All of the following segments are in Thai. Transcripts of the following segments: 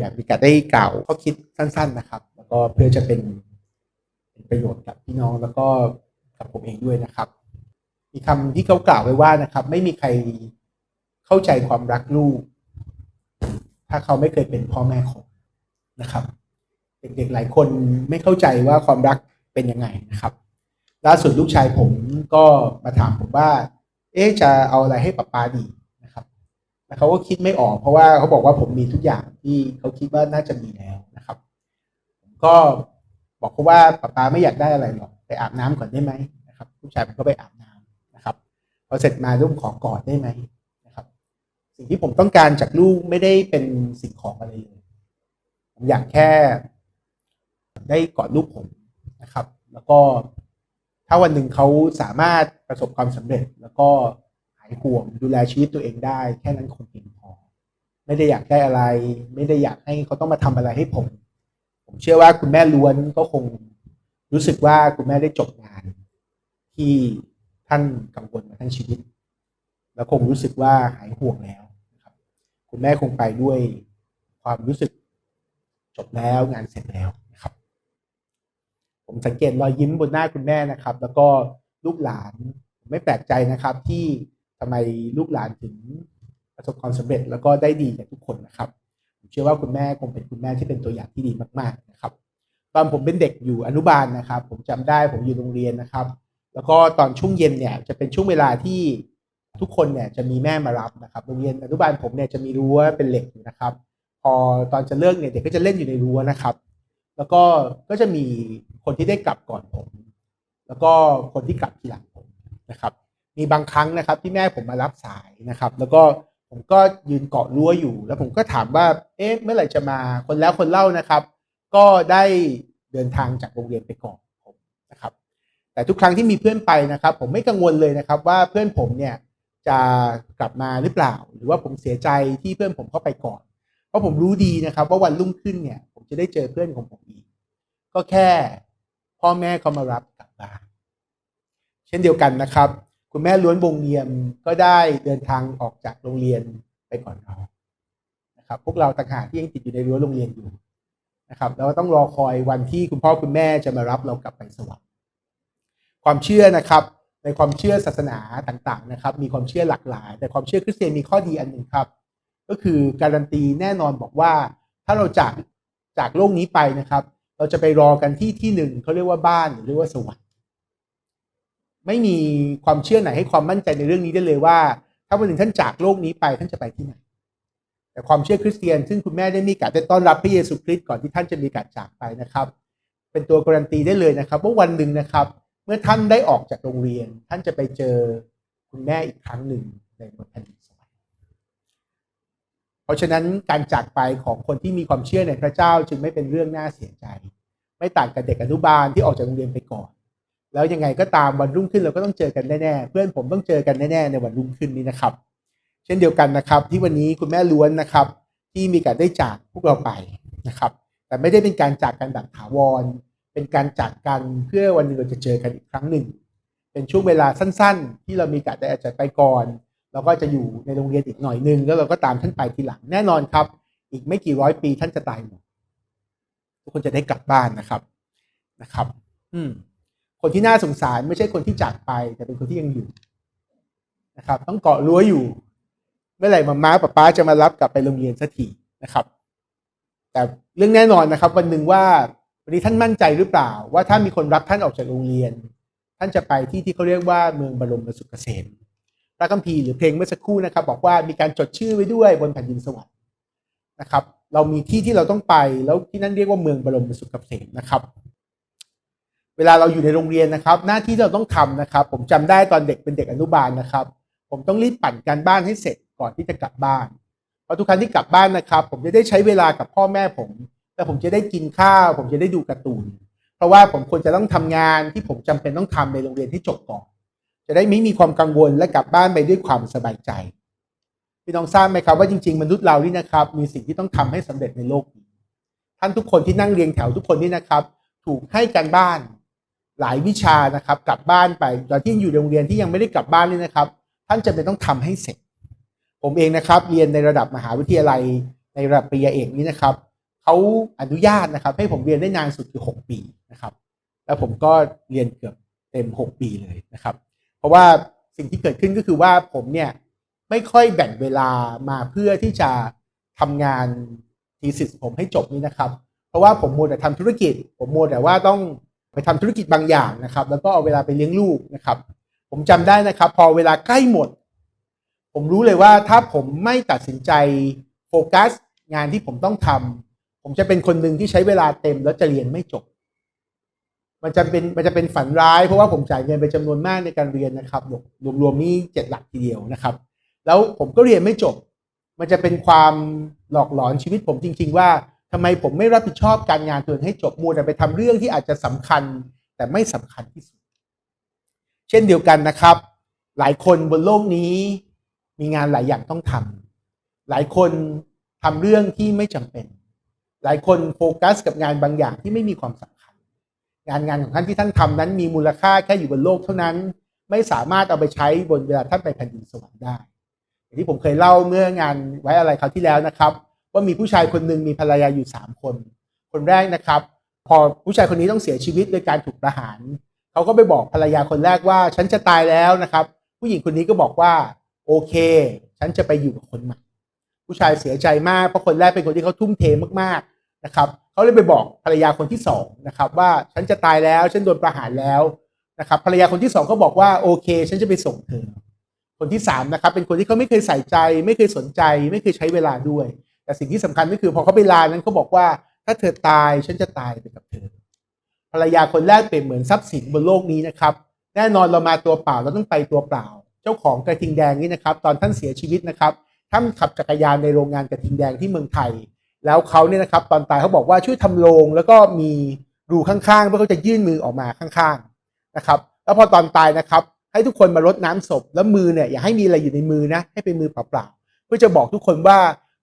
อยากมีการได้กล่าวข้อคิดสั้น ๆนะครับ แล้วก็เพื่อจะเป็นเป็นประโยชน์กับพี่น้องแล้วก็กับผมเองด้วยนะครับ มีคำที่เขากล่าวไว้ว่านะครับ ไม่มีใครเข้าใจความรักลูก ถ้าเขาไม่เคยเป็นพ่อแม่ของนะครับ เด็กๆหลายคนไม่เข้าใจว่าความรักเป็นยังไงนะครับล่าสุดลูกชายผมก็มาถามผมว่า เอ๊จะเอาอะไรให้ป๊าป๊าดี แล้วเขาก็คิดไม่ออก เพราะว่าเขาบอกว่าผมมีทุกอย่างที่เขาคิดว่าน่าจะมีแล้วนะครับผมก็บอกเขาว่าป๊าป๊าไม่อยากได้อะไรหรอกไปอาบน้ำก่อนได้ไหมนะครับลูกชายผมก็ไปอาบน้ำนะครับพอเสร็จมาลูกขอกอดได้ไหมนะครับ สิ่งที่ผมต้องการจากลูกไม่ได้เป็นสิ่งของอะไรเลยผมอยากแค่ได้กอดลูกผมนะครับ แล้วก็ถ้าวันหนึ่งเขาสามารถประสบความสำเร็จแล้วก็ายห่วงดูแลชีวิตตัวเองได้ แค่นั้นคงเพียงพอ ไม่ได้อยากได้อะไร ไม่ได้อยากให้เขาต้องมาทำอะไรให้ผม ผมเชื่อว่าคุณแม่ล้วนก็คงรู้สึกว่าคุณแม่ได้จบงาน ที่ท่านกังวลมาทั้งชีวิต แล้วคงรู้สึกว่าหายห่วงแล้วครับ คุณแม่คงไปด้วยความรู้สึกจบแล้วงานเสร็จแล้วนะครับ ผมสังเกตรอยยิ้มบนหน้าคุณแม่นะครับ แล้วก็ลูกหลานไม่แปลกใจนะครับที่ ทำไมลูกหลานถึงประสบความสำเร็จแล้วก็ได้ดีกับทุกคนนะครับผมเชื่อว่าคุณแม่คงเป็นคุณแม่ที่เป็นตัวอย่างที่ดีมากๆนะครับ ตอนผมเป็นเด็กอยู่อนุบาลนะครับ ผมจำได้ผมอยู่โรงเรียนนะครับ แล้วก็ตอนช่วงเย็นเนี่ยจะเป็นช่วงเวลาที่ทุกคนเนี่ยจะมีแม่มารับนะครับโรงเรียนอนุบาลผมเนี่ยจะมีรั้วเป็นเหล็กนะครับ พอตอนจะเลิกเนี่ยเด็กก็จะเล่นอยู่ในรั้วนะครับ แล้วก็ก็จะมีคนที่ได้กลับก่อนผม แล้วก็คนที่กลับทีหลังผมนะครับ มีบางครั้งนะครับที่แม่ผมมารับสายนะครับ แล้วก็ผมก็ยืนเกาะรั้วอยู่ แล้วผมก็ถามว่า เอ๊ะเมื่อไหร่จะมาคนแล้วคนเล่านะครับ ก็ได้เดินทางจากโรงเรียนไปก่อนผมนะครับ แต่ทุกครั้งที่มีเพื่อนไปนะครับ ผมไม่กังวลเลยนะครับ ว่าเพื่อนผมเนี่ยจะกลับมาหรือเปล่า หรือว่าผมเสียใจที่เพื่อนผมเข้าไปก่อน เพราะผมรู้ดีนะครับ ว่าวันรุ่งขึ้นเนี่ย ผมจะได้เจอเพื่อนของผมอีก ก็แค่พ่อแม่เขามารับกลับบ้านเช่นเดียวกันนะครับ คุณแม่ล้วนวงเงียมก็ได้เดินทางออกจากโรงเรียนไปก่อนเรานะครับ พวกเราต่างหากที่ยังติดอยู่ในรั้วโรงเรียนอยู่นะครับแล้วก็ต้องรอคอยวันที่คุณพ่อคุณแม่จะมารับเรากลับไปสวรรค์ความเชื่อนะครับ ในความเชื่อศาสนาต่างๆนะครับ มีความเชื่อหลากหลาย แต่ความเชื่อคริสเตียนมีข้อดีอันหนึ่งครับ ก็คือการันตีแน่นอนบอกว่า ถ้าเราจากจากโลกนี้ไปนะครับ เราจะไปรอกันที่ที่หนึ่งเขาเรียกว่าบ้านหรือเรียกว่าสวรรค์ ไม่มีความเชื่อไหนให้ความมั่นใจในเรื่องนี้ได้เลยว่า ถ้าวันหนึ่งท่านจากโลกนี้ไปท่านจะไปที่ไหน แต่ความเชื่อคริสเตียน ซึ่งคุณแม่ได้มีการได้ต้อนรับพระเยซูคริสต์ก่อนที่ท่านจะมีการจากไปนะครับ เป็นตัวการันตีได้เลยนะครับว่าวันหนึ่งนะครับ เมื่อท่านได้ออกจากโรงเรียน ท่านจะไปเจอคุณแม่อีกครั้งหนึ่งในบนแผ่นดินสวรรค์เพราะฉะนั้นการจากไปของคนที่มีความเชื่อในพระเจ้าจึงไม่เป็นเรื่องน่าเสียใจ ไม่ต่างกับเด็กอนุบาลที่ออกจากโรงเรียนไปก่อน แล้วยังไงก็ตามวันรุ่งขึ้นเราก็ต้องเจอกันแน่ๆเพื่อนผมต้องเจอกันแน่ๆในวันรุ่งขึ้นนี้นะครับ เช่นเดียวกันนะครับ ที่วันนี้คุณแม่ล้วนนะครับ ที่มีการได้จากพวกเราไปนะครับ แต่ไม่ได้เป็นการจากกันแบบถาวร เป็นการจากกันเพื่อวันหนึ่งเราจะเจอกันอีกครั้งหนึ่ง เป็นช่วงเวลาสั้น ๆ ที่เรามีการได้อาจจะไปก่อนเราก็จะอยู่ในโรงเรียนอีกหน่อยนึงแล้วเราก็ตามท่านไปทีหลังแน่นอนครับ อีกไม่กี่ร้อยปีท่านจะตายหมดทุกคนจะได้กลับบ้านนะครับนะครับ อืม คนที่น่าสงสารไม่ใช่คนที่จากไป แต่เป็นคนที่ยังอยู่นะครับ ต้องเกาะรั้วอยู่ เมื่อไหร่มาม้าป้าป้าจะมารับกลับไปโรงเรียนสักทีนะครับ แต่เรื่องแน่นอนนะครับ วันหนึ่งว่าวันนี้ท่านมั่นใจหรือเปล่า ว่าถ้ามีคนรับท่านออกจากโรงเรียน ท่านจะไปที่ที่เขาเรียกว่าเมืองบรมสุขเกษมพระคัมภีร์หรือเพลงเมื่อสักครู่นะครับ บอกว่ามีการจดชื่อไว้ด้วยบนแผ่นดินสวรรค์นะครับ เรามีที่ที่เราต้องไปแล้วที่นั่นเรียกว่าเมืองบรมสุขเกษมนะครับ เวลาเราอยู่ในโรงเรียนนะครับ หน้าที่ที่เราต้องทำนะครับ ผมจำได้ตอนเด็กเป็นเด็กอนุบาลนะครับ ผมต้องรีบปั่นการบ้านให้เสร็จก่อนที่จะกลับบ้านเพราะทุกครั้งที่กลับบ้านนะครับ ผมจะได้ใช้เวลากับพ่อแม่ผมและผมจะได้กินข้าว ผมจะได้ดูการ์ตูน เพราะว่าผมควรจะต้องทำงานที่ผมจำเป็นต้องทำในโรงเรียนที่จบก่อน จะได้ไม่มีความกังวลและกลับบ้านไปด้วยความสบายใจพี่น้องทราบไหมครับว่าจริงๆมนุษย์เรานี่นะครับ มีสิ่งที่ต้องทำให้สำเร็จในโลกนี้ท่านทุกคนที่นั่งเรียงแถวทุกคนนี่นะครับ ถูกให้การบ้าน หลายวิชานะครับกลับบ้านไปตอนที่อยู่โรงเรียนที่ยังไม่ได้กลับบ้านนี่นะครับ ท่านจำเป็นต้องทำให้เสร็จ ผมเองนะครับ เรียนในระดับมหาวิทยาลัย ในระดับปริญญาเอกนี้นะครับเขาอนุญาตนะครับ ให้ผมเรียนได้นานสุดคือ 6 ปีนะครับ แล้วผมก็เรียนเกือบเต็ม 6 ปีเลยนะครับ เพราะว่าสิ่งที่เกิดขึ้นก็คือว่าผมเนี่ยไม่ค่อยแบ่งเวลามาเพื่อที่จะทำงานทีสิทธิ์ผมให้จบนี้นะครับ เพราะว่าผมมัวแต่ทำธุรกิจ ผมมัวแต่ว่าต้อง ไปทำธุรกิจบางอย่างนะครับ แล้วก็เอาเวลาไปเลี้ยงลูกนะครับ ผมจำได้นะครับ พอเวลาใกล้หมด ผมรู้เลยว่าถ้าผมไม่ตัดสินใจโฟกัส งานที่ผมต้องทำผมจะเป็นคนหนึ่งที่ใช้เวลาเต็มแล้วจะเรียนไม่จบ มันจะเป็นมันจะเป็นฝันร้ายเพราะว่าผมจ่ายเงินไปจำนวนมากในการเรียนนะครับรวมรวมนี่เจ็ดหลักทีเดียวนะครับ แล้วผมก็เรียนไม่จบ มันจะเป็นความหลอกหลอนชีวิตผมจริง ๆ ว่า ทำไมผมไม่รับผิดชอบการงานตัวเองให้จบมัวแต่ไปทำเรื่องที่อาจจะสำคัญแต่ไม่สำคัญที่สุด เช่นเดียวกันนะครับ หลายคนบนโลกนี้มีงานหลายอย่างต้องทำหลายคนทำเรื่องที่ไม่จำเป็น หลายคนโฟกัสกับงานบางอย่างที่ไม่มีความสำคัญ งานงานของท่านที่ท่านทำนั้นมีมูลค่าแค่อยู่บนโลกเท่านั้น ไม่สามารถเอาไปใช้บนเวลาท่านไปแผ่นดินสวรรค์ได้อย่างที่ผมเคยเล่าเมื่องานไว้อะไรคราวที่แล้วนะครับ ว่ามีผู้ชายคนหนึ่งมีภรรยาอยู่สามคน คนแรกนะครับ พอผู้ชายคนนี้ต้องเสียชีวิตโดยการถูกประหาร เขาก็ไปบอกภรรยาคนแรกว่า ฉันจะตายแล้วนะครับ ผู้หญิงคนนี้ก็บอกว่า โอเค ฉันจะไปอยู่กับคนใหม่ผู้ชายเสียใจมากเพราะคนแรกเป็นคนที่เขาทุ่มเทมากๆนะครับเขาเลยไปบอกภรรยาคนที่สองนะครับ ว่าฉันจะตายแล้วฉันโดนประหารแล้วนะครับภรรยาคนที่สองก็บอกว่าโอเค ฉันจะไปส่งเธอคนที่สามนะครับเป็นคนที่เขาไม่เคยใส่ใจ ไม่เคยสนใจ ไม่เคยใช้เวลาด้วย แต่สิ่งที่สำคัญก็คือพอเขาไปลานั้นเขาบอกว่า ถ้าเธอตายฉันจะตายไปกับเธอภรรยาคนแรกเป็นเหมือนทรัพย์สินบนโลกนี้นะครับ แน่นอนเรามาตัวเปล่าเราต้องไปตัวเปล่า เจ้าของกระทิงแดงนี่นะครับ ตอนท่านเสียชีวิตนะครับท่านขับจักรยานในโรงงานกระทิงแดงที่เมืองไทย แล้วเขาเนี่ยนะครับ ตอนตายเขาบอกว่าช่วยทำโรงแล้วก็มีรูข้างๆเพื่อเขาจะยื่นมือออกมาข้างๆนะครับ แล้วพอตอนตายนะครับ ให้ทุกคนมารดน้ำศพแล้วมือเนี่ยอย่าให้มีอะไรอยู่ในมือนะให้เป็นมือเปล่าๆเพื่อจะบอกทุกคนว่า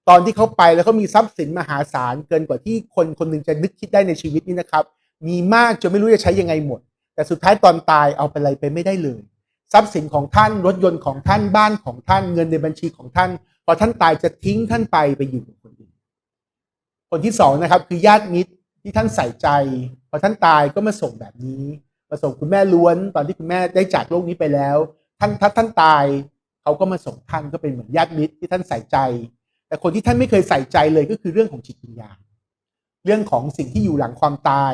ตอนที่เขาไปแล้วเขามีทรัพย์สินมหาศาลเกินกว่าที่คนคนหนึ่งจะนึกคิดได้ในชีวิตนี้นะครับ มีมากจนไม่รู้จะใช้ยังไงหมด แต่สุดท้ายตอนตายเอาไปอะไรไปไม่ได้เลย ทรัพย์สินของท่านรถยนต์ของท่านบ้านของท่านเงินในบัญชีของท่านพอท่านตายจะทิ้งท่านไปไปอยู่กับคนอื่นคนที่สองนะครับคือญาติมิตรที่ท่านใส่ใจ พอท่านตายก็มาส่งแบบนี้มาส่งคุณแม่ล้วน ตอนที่คุณแม่ได้จากโลกนี้ไปแล้ว ท่านถ้าท่านตายเขาก็มาส่งท่านก็เป็นเหมือนญาติมิตรที่ท่านใส่ใจ แต่คนที่ท่านไม่เคยใส่ใจเลยก็คือเรื่องของจิตวิญญาณเรื่องของสิ่งที่อยู่หลังความตาย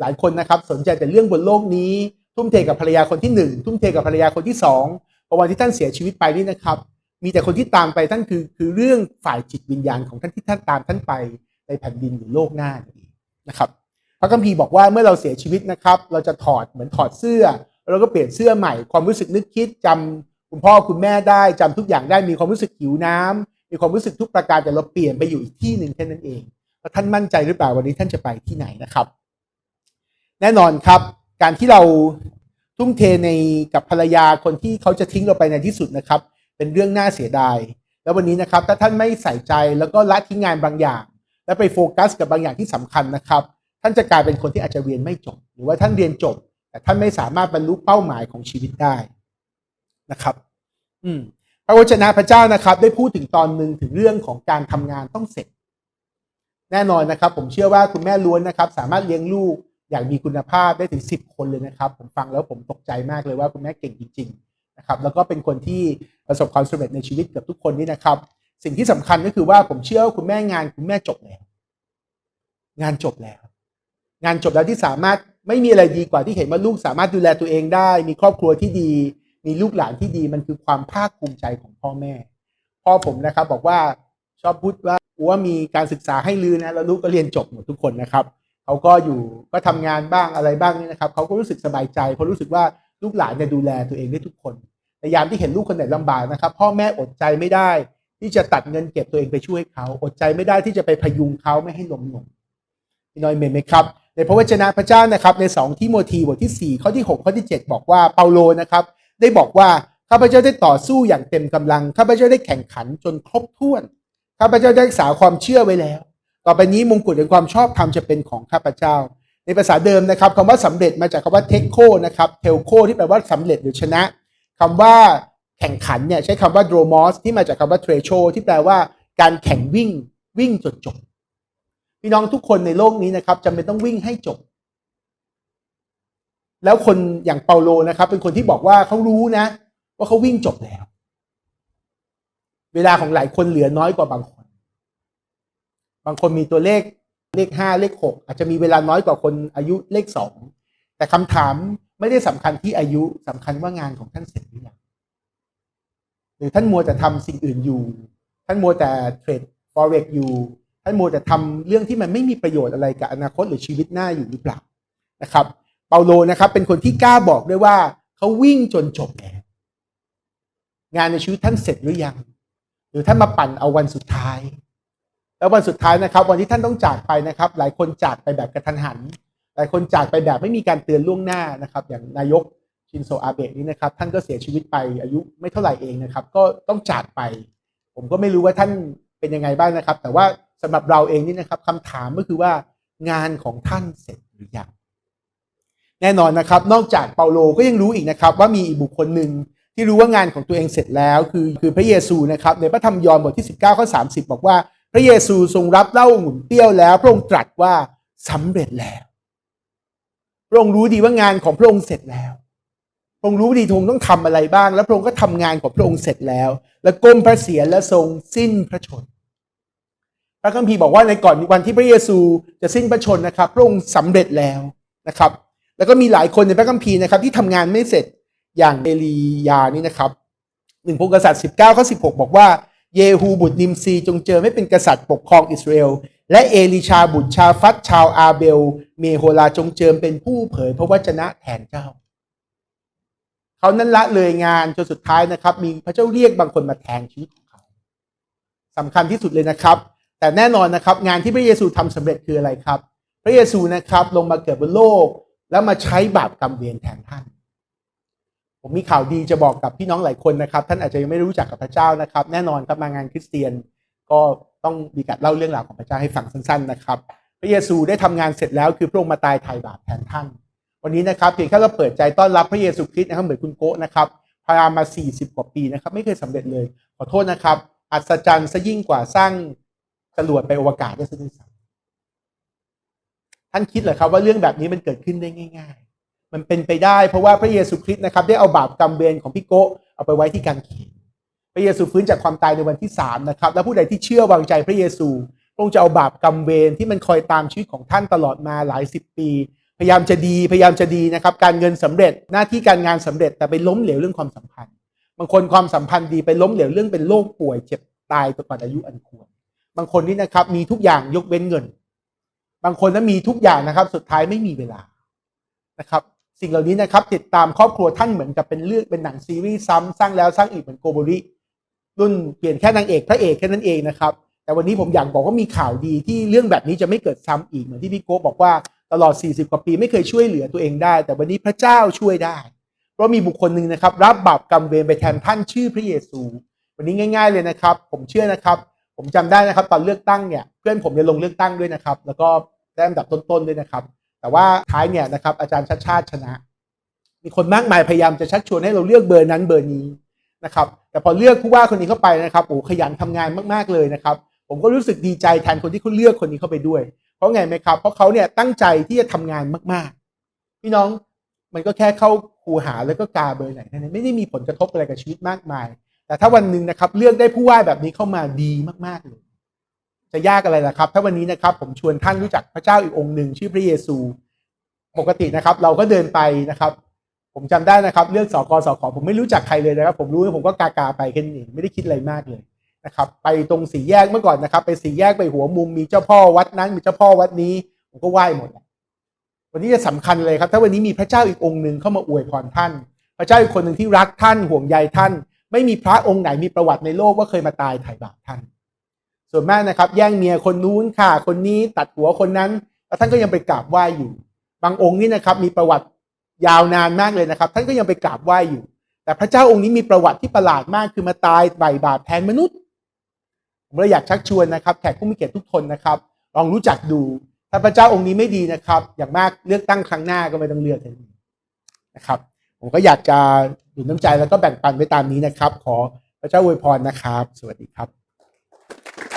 หลายคนนะครับ สนใจแต่เรื่องบนโลกนี้ ทุ่มเทกับภรรยาคนที่หนึ่งทุ่มเทกับภรรยาคนที่สองพอวันที่ท่านเสียชีวิตไปนี่นะครับ มีแต่คนที่ตามไปท่านคือคือเรื่องฝ่ายจิตวิญญาณของท่านที่ท่านตามท่านไปในแผ่นดินหรือโลกหน้านี่นะครับพระคัมภีร์บอกว่าเมื่อเราเสียชีวิตนะครับ เราจะถอดเหมือนถอดเสื้อแล้วเราก็เปลี่ยนเสื้อใหม่ความรู้สึกนึกคิดจำคุณพ่อคุณแม่ได้จำทุกอย่างได้มีความรู้สึกหิวน้ำ มีความรู้สึกทุกประการแต่เราเปลี่ยนไปอยู่อีกที่หนึ่งแค่นั้นเองแล้วท่านมั่นใจหรือเปล่าวันนี้ท่านจะไปที่ไหนนะครับ แน่นอนครับ การที่เราทุ่มเทในกับภรรยาคนที่เขาจะทิ้งเราไปในที่สุดนะครับ เป็นเรื่องน่าเสียดาย แล้ววันนี้นะครับถ้าท่านไม่ใส่ใจแล้วก็ละทิ้งงานบางอย่าง แล้วไปโฟกัสกับบางอย่างที่สำคัญนะครับ ท่านจะกลายเป็นคนที่อาจจะเรียนไม่จบ หรือว่าท่านเรียนจบ แต่ท่านไม่สามารถบรรลุเป้าหมายของชีวิตได้นะครับ อืม ระวจนะพระเจ้านะครับ ได้พูดถึงตอนหนึ่งถึงเรื่องของการทำงานต้องเสร็จ แน่นอนนะครับ ผมเชื่อว่าคุณแม่ล้วนนะครับ สามารถเลี้ยงลูกอย่างมีคุณภาพได้ถึงสิบคนเลยนะครับ ผมฟังแล้วผมตกใจมากเลยว่าคุณแม่เก่งจริงๆนะครับแล้วก็เป็นคนที่ประสบความสำเร็จในชีวิตเกับทุกคนนี่นะครับ สิ่งที่สำคัญก็คือว่าผมเชื่อว่าคุณแม่งานคุณแม่จบแล้วงานจบแล้ว งานจบแล้วที่สามารถไม่มีอะไรดีกว่าที่เห็นว่าลูกสามารถดูแลตัวเองได้ มีครอบครัวที่ดี มีลูกหลานที่ดีมันคือความภาคภูมิใจของพ่อแม่ พ่อผมนะครับบอกว่าชอบพูดว่าว่ามีการศึกษาให้ลือนะแล้วลูกก็เรียนจบหมดทุกคนนะครับเขาก็อยู่ก็ทำงานบ้างอะไรบ้างนี่นะครับเขาก็รู้สึกสบายใจเพราะรู้สึกว่าลูกหลานเนี่ยดูแลตัวเองได้ทุกคนในยามที่เห็นลูกคนไหนลำบากนะครับ พ่อแม่อดใจไม่ได้ ที่จะตัดเงินเก็บตัวเองไปช่วยเขาอดใจไม่ได้ที่จะไปพยุงเขาไม่ให้ล้มลงพี่น้อยเมนไหมครับในพระวจนะพระเจ้านะครับใน 2ทิโมธีบทที่ 4 ข้อที่ 6 ข้อที่ 7 บอกว่าเปาโลนะครับ ได้บอกว่าข้าพเจ้าได้ต่อสู้อย่างเต็มกำลังข้าพเจ้าได้แข่งขันจนครบถ้วนข้าพเจ้าได้รักษาความเชื่อไว้แล้ว ต่อไปนี้มงกุฎแห่งความชอบธรรมจะเป็นของข้าพเจ้า ในภาษาเดิมนะครับคำว่าสำเร็จมาจากคำว่าเทคโคนะครับเทลโคที่แปลว่าสำเร็จหรือชนะคำว่าแข่งขันเนี่ยใช้คำว่าโดรมอสที่มาจากคำว่าเทรโชที่แปลว่าการแข่งวิ่งวิ่งจนจบพี่น้องทุกคนในโลกนี้นะครับจำเป็นต้องวิ่งให้จบ แล้วคนอย่างเปาโลนะครับ เป็นคนที่บอกว่าเขารู้นะ ว่าเขาวิ่งจบแล้ว เวลาของหลายคนเหลือน้อยกว่าบางคน บางคนมีตัวเลขเลขห้าเลขหกอาจจะมีเวลาน้อยกว่าคนอายุเลขสองแต่คำถามไม่ได้สำคัญที่อายุสำคัญว่างานของท่านเสร็จหรือยังหรือท่านมัวแต่ทำสิ่งอื่นอยู่ ท่านมัวแต่เทรด forex อยู่ ท่านมัวแต่ทำเรื่องที่มันไม่มีประโยชน์อะไรกับอนาคตหรือชีวิตหน้าอยู่หรือเปล่านะครับ เปาโลนะครับ เป็นคนที่กล้าบอกด้วยว่าเขาวิ่งจนจบแล้วงานในชีวิตท่านเสร็จหรือยัง หรือท่านมาปั่นเอาวันสุดท้าย แล้ววันสุดท้ายนะครับ วันที่ท่านต้องจากไปนะครับ หลายคนจากไปแบบกระทันหัน หลายคนจากไปแบบไม่มีการเตือนล่วงหน้านะครับ อย่างนายกชินโซอาเบะนี้นะครับ ท่านก็เสียชีวิตไปอายุไม่เท่าไหร่เองนะครับ ก็ต้องจากไป ผมก็ไม่รู้ว่าท่านเป็นยังไงบ้างนะครับ แต่ว่าสำหรับเราเองนี่นะครับคำถามก็คือว่างานของท่านเสร็จหรือยัง แน่นอนนะครับ นอกจากเปาโลก็ยังรู้อีกนะครับว่ามีอีกบุคคลหนึ่งที่รู้ว่างานของตัวเองเสร็จแล้ว คือคือพระเยซูนะครับในพระธรรมยอห์นบทที่ 19ข้อ30 บอกว่า พระเยซูทรงรับเล้าหมุนเปี้ยวแล้ว พระองค์ตรัสว่าสำเร็จแล้วพระองค์รู้ดีว่างานของพระองค์เสร็จแล้วพระองค์รู้ดีทงต้องทำอะไรบ้าง แล้วพระองค์ก็ทำงานของพระองค์เสร็จแล้ว แล้วก้มพระเศียรและทรงสิ้นพระชน พระคัมภีร์บอกว่าในก่อนวันที่พระเยซูจะสิ้นพระชนนะครับ พระองค์สำเร็จแล้วนะครับ แล้วก็มีหลายคนในพระคัมภีร์นะครับที่ทำงานไม่เสร็จอย่างเอลียานี่นะครับหนึ่งพงกษัตริย์ 19ข้อ16บอกว่าเยฮูบุตรนิมซีจงเจอไม่เป็นกษัตริย์ปกครองอิสราเอลและเอลิชาบุตรชาฟัตชาวอาเบล เมโฮลาจงเจิมเป็นผู้เผยพระวจนะแทนเจ้า เขานั้นละเลยงานจนสุดท้ายนะครับ มีพระเจ้าเรียกบางคนมาแทนชีวิตของเขาสำคัญที่สุดเลยนะครับ แต่แน่นอนนะครับ งานที่พระเยซูทำสำเร็จคืออะไรครับ พระเยซูนะครับ ลงมาเกิดบนโลก แล้วมาใช้บาปกรรมเวรแทนท่าน ผมมีข่าวดีจะบอกกับพี่น้องหลายคนนะครับ ท่านอาจจะยังไม่รู้จักกับพระเจ้านะครับ แน่นอนครับมางานคริสเตียนก็ต้องมีการเล่าเรื่องราวของพระเจ้าให้ฟังสั้น ๆนะครับ พระเยซูได้ทำงานเสร็จแล้วคือพระองค์มาตายไถ่บาปแทนท่าน วันนี้นะครับเพียงแค่เราเปิดใจต้อนรับพระเยซูคริสต์นะครับเหมือนคุณโกะนะครับพยายามมา 40 กว่าปีนะครับ ไม่เคยสำเร็จเลย ขอโทษนะครับ อัศจรรย์ซะยิ่งกว่าสร้างจรวดไปอวกาศได้ซะด้วยซ้ำ ท่านคิดเหรอครับว่าเรื่องแบบนี้มันเกิดขึ้นได้ง่าย ๆ มันเป็นไปได้เพราะว่าพระเยซูคริสต์นะครับ ได้เอาบาปกรรมเวรของพี่โกะเอาไปไว้ที่การเขนพระเยซูฟื้นจากความตายในวันที่สามนะครับและผู้ใดที่เชื่อวางใจพระเยซูพระองค์จะเอาบาปกรรมเวรที่มันคอยตามชีวิตของท่านตลอดมาหลายสิบปี พยายามจะดีพยายามจะดีนะครับ การเงินสำเร็จหน้าที่การงานสำเร็จแต่ไปล้มเหลวเรื่องความสัมพันธ์ บางคนความสัมพันธ์ดีไปล้มเหลวเรื่องเป็นโรคป่วยเจ็บตายก่อนอายุอันควร บางคนนี่นะครับมีทุกอย่างยกเว้นเงิน บางคนนั้นมีทุกอย่างนะครับ สุดท้ายไม่มีเวลานะครับ สิ่งเหล่านี้นะครับ ติดตามครอบครัวท่านเหมือนกับเป็นเรื่องเป็นหนังซีรีส์ซ้ำสร้างแล้วสร้างอีกเหมือนโกโบริรุ่นเปลี่ยนแค่นางเอกพระเอกแค่นั้นเองนะครับ แต่วันนี้ผมอยากบอกว่ามีข่าวดีที่เรื่องแบบนี้จะไม่เกิดซ้ำอีกเหมือนที่พี่โก้บอกว่าตลอด 40 กว่าปีไม่เคยช่วยเหลือตัวเองได้ แต่วันนี้พระเจ้าช่วยได้ เพราะมีบุคคลหนึ่งนะครับ รับบาปกรรมเวรไปแทนท่านชื่อพระเยซู วันนี้ง่าย ๆเลยนะครับ ผมเชื่อนะครับ ผมจำได้นะครับ ตอนเลือกตั้งเนี่ย เพื่อนผมจะลงเลือกตั้งด้วยนะครับ แล้วก็ได้อันดับต้นๆด้วยนะครับ แต่ว่าท้ายเนี่ยนะครับอาจารย์ชัดชาติชนะ มีคนมากมายพยายามจะชักชวนให้เราเลือกเบอร์นั้นเบอร์นี้นะครับ แต่พอเลือกผู้ว่าคนนี้เข้าไปนะครับโอ้ขยันทำงานมากๆเลยนะครับ ผมก็รู้สึกดีใจแทนคนที่เขาเลือกคนนี้เข้าไปด้วย เพราะไงไหมครับ เพราะเขาเนี่ยตั้งใจที่จะทำงานมากๆ พี่น้องมันก็แค่เข้าคูหาแล้วก็กาเบอร์ไหนนั่นไม่ได้มีผลกระทบอะไรกับชีวิตมากมาย แต่ถ้าวันหนึ่งนะครับเลือกได้ผู้ว่าแบบนี้เข้ามาดีมากๆเลย จะยากอะไรล่ะครับ ถ้าวันนี้นะครับผมชวนท่านรู้จักพระเจ้าอีกองค์หนึ่งชื่อพระเยซู ปกตินะครับ เราก็เดินไปนะครับ ผมจำได้นะครับเลือกสกสขผมไม่รู้จักใครเลยนะครับ ผมรู้ผมก็กากาไปแค่นี้ไม่ได้คิดอะไรมากเลยนะครับ ไปตรงสี่แยกเมื่อก่อนนะครับ ไปสี่แยกไปหัวมุมมีเจ้าพ่อวัดนั้นมีเจ้าพ่อวัดนี้ ผมก็ไหว้หมดวันนี้จะสำคัญเลยครับ ถ้าวันนี้มีพระเจ้าอีกองค์หนึ่งเข้ามาอวยพรท่าน พระเจ้าอีกคนหนึ่งที่รักท่านห่วงใยท่าน ไม่มีพระองค์ไหนมีประวัติในโลกว่าเคยมาตายไถ่บาปท่าน ส่วนมากนะครับ แย่งเมียคนนู้นค่ะ คนนี้ตัดหัวคนนั้น แล้วท่านก็ยังไปกราบไหว้อยู่ บางองค์นี่นะครับมีประวัติยาวนานมากเลยนะครับ ท่านก็ยังไปกราบไหว้อยู่ แต่พระเจ้าองค์นี้มีประวัติที่ประหลาดมากคือมาตายไถ่บาปแทนมนุษย์ผมเลยอยากชักชวนนะครับแขกผู้มีเกียรติทุกคนนะครับ ลองรู้จักดูถ้าพระเจ้าองค์นี้ไม่ดีนะครับ อย่างมากเลือกตั้งครั้งหน้าก็ไม่ต้องเลือกเลยนะครับ ผมก็อยากจะดูน้ำใจแล้วก็แบ่งปันไปตามนี้นะครับ ขอพระเจ้าอวยพรนะครับ สวัสดีครับ